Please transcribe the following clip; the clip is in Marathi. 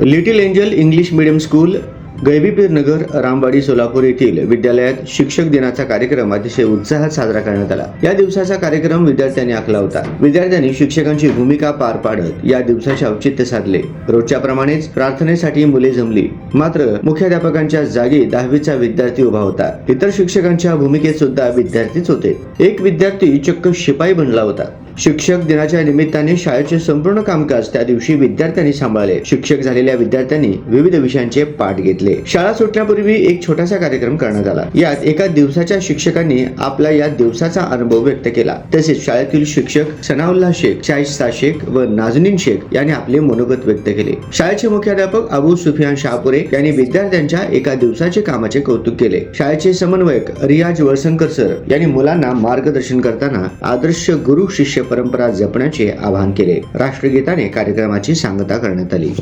Little angel English medium school Gaibipir Nagar Ramwadi Solapur येथील विद्यालयात शिक्षक दिनाचा कार्यक्रम अतिशय उत्साहात साजरा करण्यात आला. या दिवसाचा कार्यक्रम विद्यार्थ्यांनी आखला होता. विद्यार्थ्यांनी शिक्षकांची भूमिका पार पाडत या दिवसाचे औचित्य साधले. रोजच्या प्रमाणेच प्रार्थनेसाठी मुले जमली. मात्र मुख्याध्यापकांच्या जागी दहावीचा विद्यार्थी उभा होता. इतर शिक्षकांच्या भूमिकेत सुद्धा विद्यार्थीच होते. एक विद्यार्थी चक्क शिपाई बनला होता. शिक्षक दिनाच्या निमित्ताने शाळेचे संपूर्ण कामकाज त्या दिवशी विद्यार्थ्यांनी सांभाळले. शिक्षक झालेल्या विद्यार्थ्यांनी विविध विषयांचे पाठ घेतले. शाळा सुटण्यापूर्वी एक छोटासा कार्यक्रम करण्यात आला. यात एका दिवसाच्या शिक्षकांनी आपला या दिवसाचा अनुभव व्यक्त केला. तसेच शाळेतील शिक्षक सनाउल्ला शेख शाहिस्ता शेख व नाजनीन शेख यांनी आपले मनोगत व्यक्त केले. शाळेचे मुख्याध्यापक अबू सुफियान शहापुरे यांनी विद्यार्थ्यांच्या एका दिवसाचे कामाचे कौतुक केले. शाळेचे समन्वयक रियाज वळसंकर सर यांनी मुलांना मार्गदर्शन करताना आदर्श गुरु शिष्य परंपरा जपण्याचे आवाहन केले. राष्ट्रगीताने कार्यक्रमाची सांगता करण्यात आली.